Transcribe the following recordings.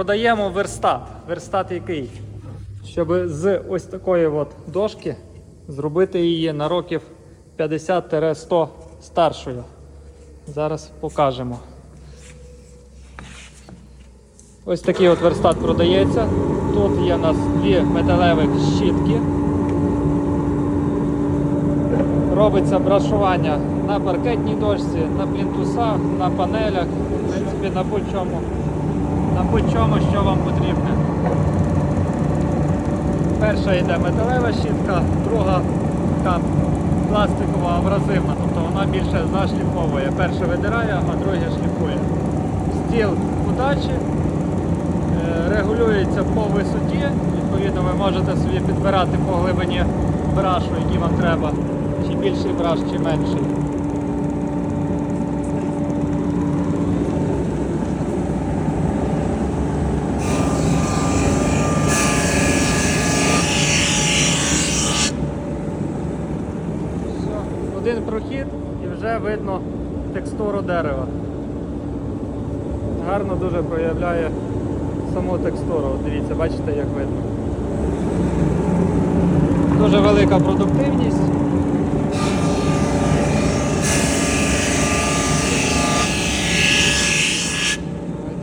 Продаємо верстат. Верстат який? Щоб з ось такої от дошки зробити її на років 50-100 старшою. Зараз покажемо. Ось такий от верстат продається. Тут є у нас дві металевих щітки. Робиться брашування на паркетній дошці, на плінтусах, на панелях, в принципі, на будь-чому, на будь-чому, що вам потрібне. Перша йде металева щітка, друга така пластикова абразивна, тобто вона більше зашліфовує. Перша видирає, а друга шліфує. Стіл подачі е, регулюється по висоті. Відповідно, ви можете собі підбирати по глибині брашу, який вам треба. Чи більший браш, чи менший. Один прохід і вже видно текстуру дерева. Гарно дуже проявляє саму текстуру. Дивіться, бачите, як видно. Дуже велика продуктивність.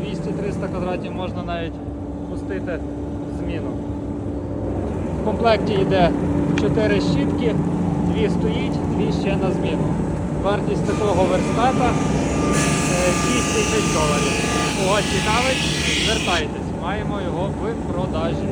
200-300 квадратів можна навіть пустити зміну. В комплекті йде 4 щітки, 2 стоїть, дві ще на зміну. Вартість такого верстата е, 6 тисяч доларів. Кого цікавить, звертайтесь, маємо його в продажі.